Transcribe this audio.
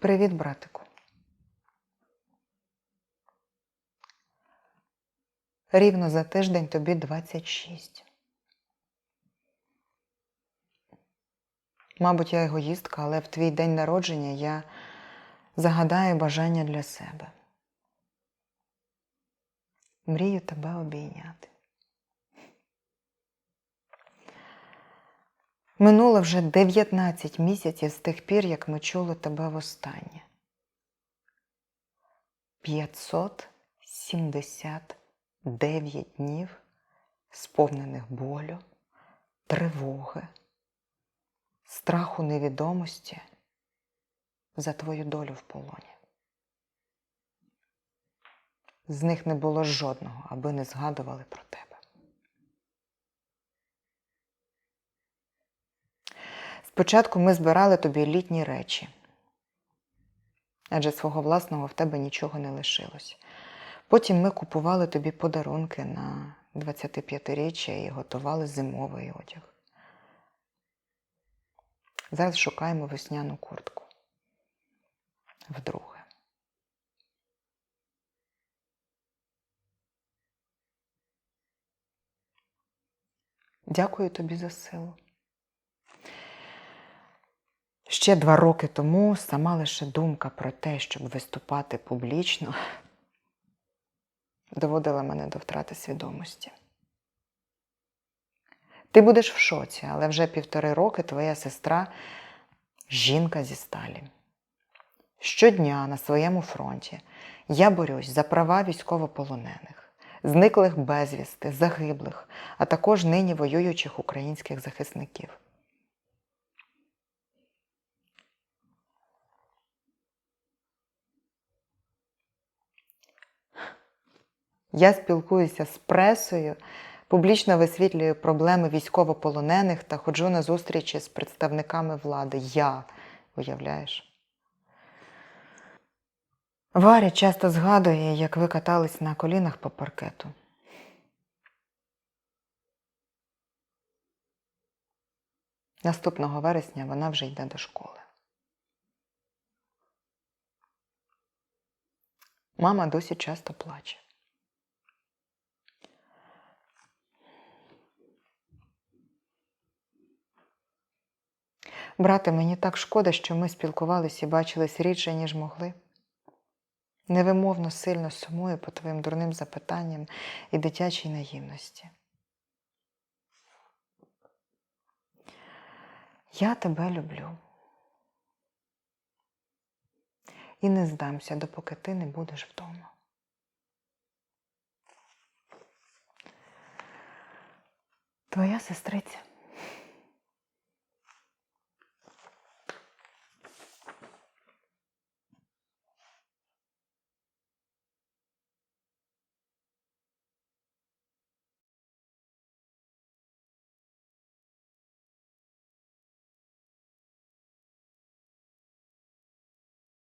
Привіт, братику. Рівно за тиждень тобі 26. Мабуть, я егоїстка, але в твій день народження я загадаю бажання для себе. Мрію тебе обійняти. Минуло вже 19 місяців з тих пір, як ми чули тебе востаннє. 579 днів, сповнених болю, тривоги, страху невідомості за твою долю в полоні. З них не було жодного, аби не згадували про тебе. Спочатку ми збирали тобі літні речі, адже свого власного в тебе нічого не лишилось. Потім ми купували тобі подарунки на 25-річчя і готували зимовий одяг. Зараз шукаємо весняну куртку. Вдруге. Дякую тобі за силу. Ще два роки тому сама лише думка про те, щоб виступати публічно, доводила мене до втрати свідомості. Ти будеш в шоці, але вже півтори роки твоя сестра жінка зі сталі. Щодня на своєму фронті я борюсь за права військовополонених, зниклих безвісти, загиблих, а також нині воюючих українських захисників. Я спілкуюся з пресою, публічно висвітлюю проблеми військовополонених та ходжу на зустрічі з представниками влади. Я, уявляєш? Варя часто згадує, як ви катались на колінах по паркету. Наступного вересня вона вже йде до школи. Мама досі часто плаче. Брате, мені так шкода, що ми спілкувалися і бачились рідше, ніж могли. Невимовно сильно сумую по твоїм дурним запитанням і дитячій наївності. Я тебе люблю. І не здамся, допоки ти не будеш вдома. Твоя сестриця.